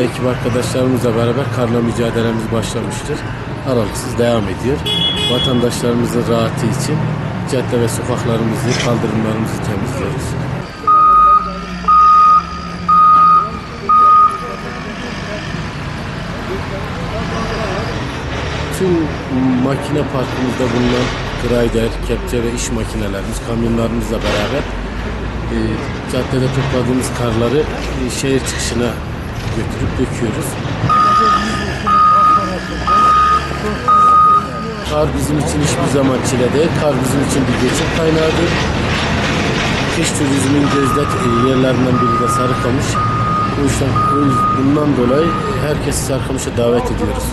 ekip arkadaşlarımızla beraber karla mücadelemiz başlamıştır. Aralıksız devam ediyor. Vatandaşlarımızın rahatı için cadde ve sokaklarımızı, kaldırımlarımızı temizliyoruz. Tüm makine parkımızda bulunan grider, kepçe ve iş makinelerimiz, kamyonlarımızla beraber e, caddede topladığımız karları e, şehir çıkışına götürüp döküyoruz. Kar bizim için hiçbir zaman çile değil. Kar bizim için bir geçim kaynağıdır. Kış turizmin gözde yerlerinden biri de Sarıkamış. Bu yüzden- bundan dolayı herkesi Sarıkamış'a davet ediyoruz.